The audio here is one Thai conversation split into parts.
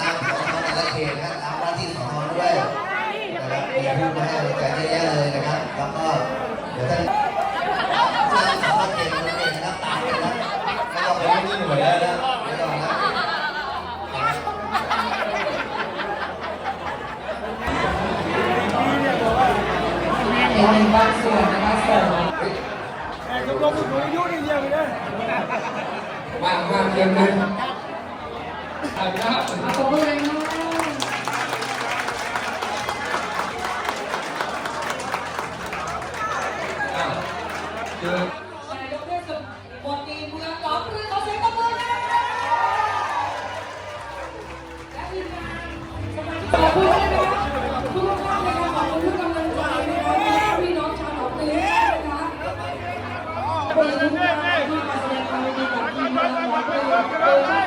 ตามของแต่ละเขตนะตามหน้าที่ของเราด้วยนะครับมีผู้มาให้บริการเยอะแยะเลยนะครับแล้วก็เดี๋ยวท่านท่านสามารถเก่งนั่นเองนะครับตามกันนะไม่ต้องไปวิ่งหน่วยแล้วนะไม่ต้องนะเป็นบางส่วนนะคะส่งว่างมากเกินไหมถ่าย ภาพขอบคุณเลยมากเจอนยกเทศมนตรีเมืองหนองปลือขอเสียงปรบมือค่ะและทีมงานสมาชิกขอบคุณนะคะทุกท่านนะคะขอบคุณทุกกำลังใจนะคะพี่น้องชาวหนองปลือนะคะขอบคุณทุกท่านที่มาแสดงความยินดีกับทีมเมืองหนองป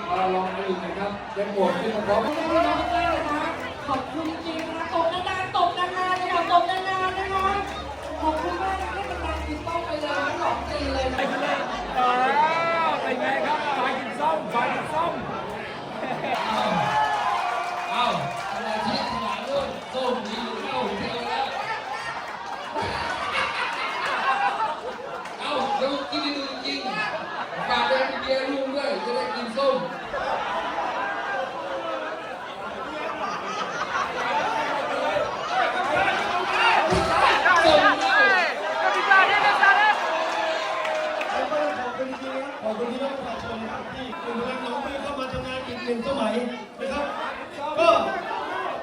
มีมาลองอีกนะครับยังปวดขึ้นมาพร้อมขอบคุณน้องมากนะคะขอบคุณจริงนะคะตบนานๆตบนานๆเลยค่ะตบนานๆนะคะขอบคุณมากนะคะให้กำลังติดต้องไปเลยทั้งสองปีเลยนะ เป็นไงครับฝ่ายกินส้มฝ่ายกินส้มเอ้าอะไรที่ขนาดนู้นส้มดีเข้าเที่ยวแล้วเอ้าเดี๋ยวกินดูจริงฝากไปเบียร์ลุงด้วยจะได้กินส้ม ขอบคุณจริงๆนะครับขอบคุณพี่น้องประชาชนนะครับที่กลุ่มพลังน้องปืนเข้ามาทำงา นึ่งสมัยนะครับ ก็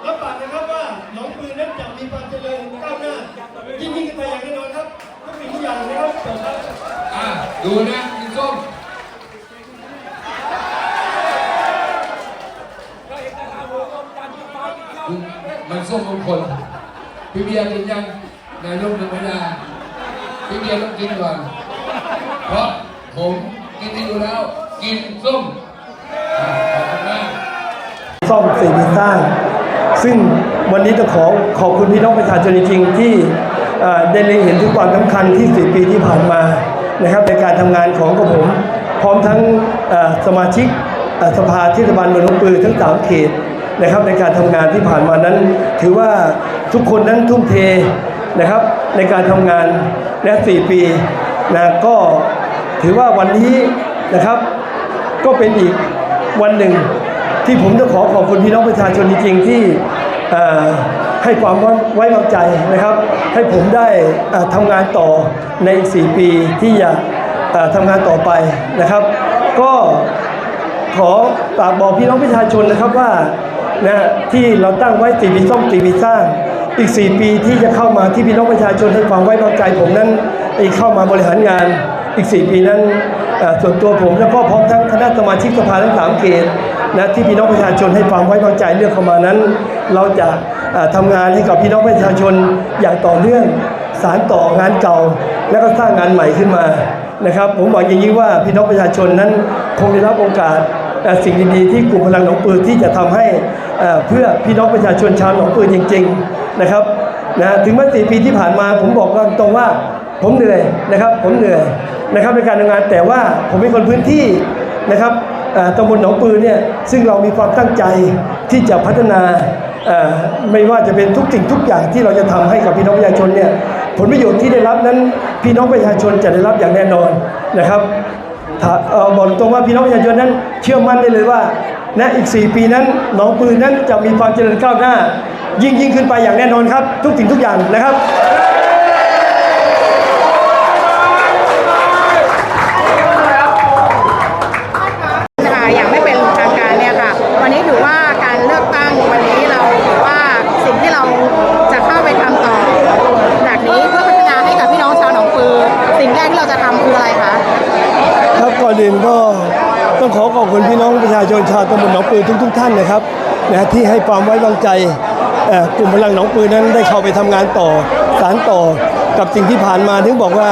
รับปากนะครับว่าน้องปืนนั้นจะมีความเจริญก้าวหน้ายิ่งยิ่งขึ้นไปอย่างแน่นอนครับทุกสิ่งทุกอย่างนะครับครับอะดูนะกินส้มมันส้มมงคลพี่เบียร์กินยังนายกยังไม่ได้พี่เบียร์ต้องกินก่อนเพราะผมกินให้ดูแล้ว กินส้ม ซ่อมเสรีสร้าง ซึ่งวันนี้ต้องขอขอบคุณพี่น้องประชาชนจริงๆที่เอ่ได้เล็งเห็นถึงความสำคัญที่4ปีที่ผ่านมานะครับในการทำงานของกระผม พร้อมทั้งสมาชิกสภาเทศบาลเมืองหนองปลือทั้ง3เขตนะครับในการทำงานที่ผ่านมานั้น ถือว่าทุกคนนั้นทุ่มเทนะครับในการทำงานและ 4 ปีนะก็ถือว่าวันนี้นะครับก็เป็นอีกวันหนึ่ง ที่ผมต้องขอขอบคุณพี่น้องประชาชนจริงๆที่ให้ความไว้วางใจนะครับ ให้ผมได้ทำงานต่อในอีก 4 ปีที่จะทำงานต่อไปนะครับ ก็ขอฝากบอกพี่น้องประชาชนนะครับว่านะที่เราตั้งไว้4ปีซ่อม4ปีสร้างอีก 4 ปีที่จะเข้ามาที่พี่น้องประชาชนให้ความไว้วางใจ ผมนั้นอีกเข้ามาบริหารงานอีก 4 ปีนั้น ส่วนตัวผมแล้วก็พร้อมทั้งคณะสมาชิกสภาทั้งสามเขตนะที่พี่น้องประชาชนให้ความไว้วางใจเลือกเข้ามานั้น เราจะเอ่อทำงานให้กับพี่น้องประชาชนอย่างต่อเนื่องสารต่องานเก่า แล้วก็สร้างงานใหม่ขึ้นมานะครับ ผมหวังอย่างยิ่งว่าพี่น้องประชาชนนั้นคงได้รับโอกาสเอ่สิ่งดีๆที่กลุ่มพลังหนองปืนที่จะทำให้เพื่อพี่น้องประชาชนชาวหนองปืนจริง ๆนะครับนะถึงแม้สี่ปีที่ผ่านมาผมบอกตรงๆว่า ผมเหนื่อยนะครับ ผมเหนื่อยนะครับในการทำงานแต่ว่าผมเป็นคนพื้นที่นะครับตำบลหนองปืนเนี่ยซึ่งเรามีความตั้งใจที่จะพัฒนาไม่ว่าจะเป็นทุกสิ่งทุกอย่างที่เราจะทำให้กับพี่น้องประชาชนเนี่ยผลประโยชน์ที่ได้รับนั้นพี่น้องประชาชนจะได้รับอย่างแน่นอนนะครับอบอกตรงว่าพี่น้องประชาชนนั้น เชื่อมั่นได้เลยว่านอีก 4 ปีนั้นหนองปืนนั้นจะมีความเจริญก้าวหน้า ยิ่งยิ่งขึ้นไปอย่างแน่นอนครับ ทุกสิ่งทุกอย่างนะครับ นก็ต้องขอขอบคุณพี่น้องประชาชนชาวตำบลหนองปือทุกๆท่านนะครับนะที่ให้ความไว้วางใจกลุ่มพลังหนองปือนั้นได้เข้าไปทำงานต่อสารต่อกับสิ่งที่ผ่านมาถึงบอกว่า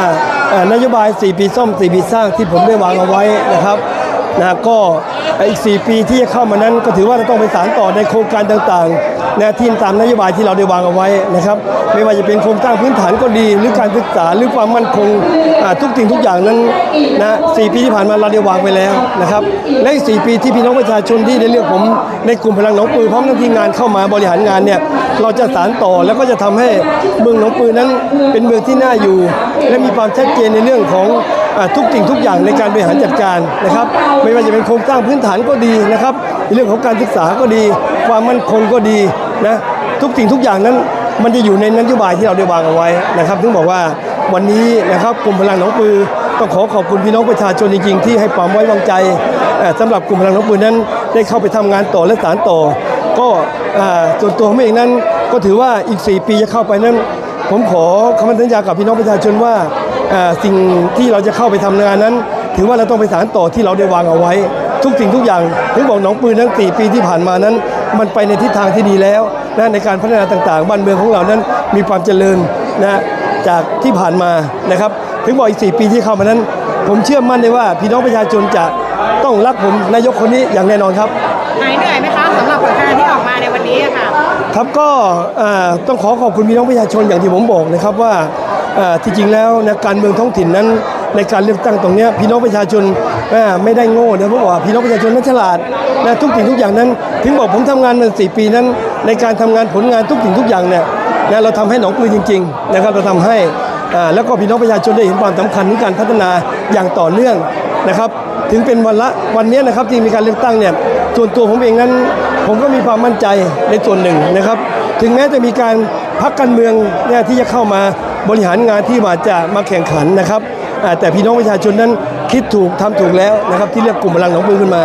นโยบาย 4 ปีซ่อม 4 ปีสร้างที่ผมได้วางเอาไว้นะครับ นะก็อีก 4 ปีที่จะเข้ามานั้นก็ถือว่าเราต้องไปสารต่อในโครงการต่างๆนะที่ตามนโยบายที่เราได้วางเอาไว้นะครับไม่ว่าจะเป็นโครงสร้างพื้นฐานก็ดีหรือการศึกษาหรือความมั่นคงทุกสิ่งทุกอย่างนั้นนะสี่ปีที่ผ่านมาเราได้วางไปแล้วนะครับและอีกสี่ปีที่พี่น้องประชาชนที่ได้เลือกผมในกลุ่มพลังหนองปือพร้อมทั้งทีมงานเข้ามาบริหารงานเนี่ยเราจะสารต่อแล้วก็จะทำให้เมืองหนองปือนั้นเป็นเมืองที่น่าอยู่ และมีความชัดเจนในเรื่องของ ทุกสิ่งทุกอย่างในการบริหารจัดการนะครับ ไม่ว่าจะเป็นโครงสร้างพื้นฐานก็ดีนะครับในเรื่องของการศึกษาก็ดี ความมั่นคงก็ดีนะทุกสิ่งทุกอย่างนั้นมันจะอยู่ในนโยบายที่เราได้วางเอาไว้นะครับถึงบอกว่าวันนี้นะครับกลุ่มพลังหนองปือต้องขอขอบคุณพี่น้องประชาชนจริงๆที่ให้ความไว้วางใจเอ่อสำหรับกลุ่มพลังหนองปือนั้นได้เข้าไปทำงานต่อและสารต่อ ก็ส่วนตัวผมเองนั้นก็ถือว่าอีก 4 ปีจะเข้าไปนั้น ผมขอคำมั่นสัญญากับพี่น้องประชาชนว่า สิ่งที่เราจะเข้าไปทำงานนั้น ถือว่าเราต้องไปสารต่อที่เราได้วางเอาไว้ ทุกสิ่งทุกอย่างถึงบอกหนองปืนทั้ง4ปีที่ผ่านมานั้น มันไปในทิศทางที่ดีแล้วนะในการพัฒนาต่างๆ บ้านเมืองของเรานั้นมีความเจริญนะจากที่ผ่านมานะครับ ถึงบอกอีก 4 ปีที่เข้ามานั้น ผมเชื่อมั่นเลยว่าพี่น้องประชาชนจะต้องรักผมนายกคนนี้อย่างแน่นอนครับหายเหนื่อยไหมคะสำหรับผลงานที่ออกมาในวันนี้ค่ะ ครับก็ต้องขอขอบคุณพี่น้องประชาชนอย่างที่ผมบอกนะครับว่าที่จริงแล้วนะการเมืองท้องถิ่นนั้นในการเลือกตั้งตรงนี้พี่น้องประชาชนไม่ได้โง่นะเพราะว่าพี่น้องประชาชนนั้นฉลาดนะทุกสิ่งทุกอย่างนั้น ถึงบอกผมทำงานมาสี่ปีนั้น ในการทำงานผลงานทุกสิ่งทุกอย่างเนี่ยนะเราทำให้หนองปลือจริงๆนะครับเราทำให้แล้วก็พี่น้องประชาชนได้เห็นความสำคัญของการพัฒนาอย่างต่อเนื่องนะครับ ถึงเป็นวันละวันนี้นะครับที่มีการเลือกตั้งเนี่ยส่วนตัวผมเองนั้น ผมก็มีความมั่นใจในส่วนหนึ่งนะครับ ถึงแม้จะมีการพักการเมืองเนี่ยที่จะเข้ามาบริหารงานที่มาจะมาแข่งขันนะครับ แต่พี่น้องประชาชนนั้นคิดถูกทำถูกแล้วนะครับ ที่เลือกกลุ่มพลังหนองปืนขึ้นมา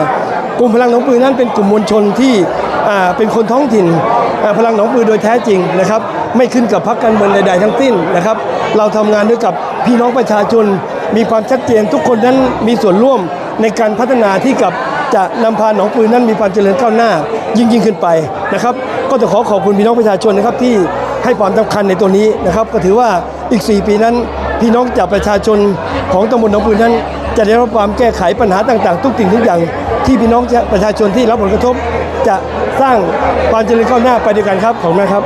กลุ่มพลังหนองปืนนั้นเป็นกลุ่มมวลชนที่เป็นคนท้องถิ่นพลังหนองปืนโดยแท้จริงนะครับ ไม่ขึ้นกับพรรคการเมืองใดๆทั้งสิ้นนะครับ เราทำงานด้วยกับพี่น้องประชาชน มีความชัดเจนทุกคนนั้นมีส่วนร่วมในการพัฒนาที่กับ จะนำพาหนองปืนนั้นมีความเจริญก้าวหน้ายิ่งยิ่งขึ้นไปนะครับ ก็จะขอขอบคุณพี่น้องประชาชนนะครับที่ให้ความสำคัญในตัวนี้นะครับ ก็ถือว่าอีก 4 ปีนั้น พี่น้องจากประชาชนของตำบลหนองปืนนั้น จะได้รับความแก้ไขปัญหาต่างๆ ทุกสิ่งทุกอย่างที่พี่น้องประชาชนที่รับผลกระทบ จะสร้างความเจริญก้าวหน้าไปด้วยกันครับขอบคุณครับ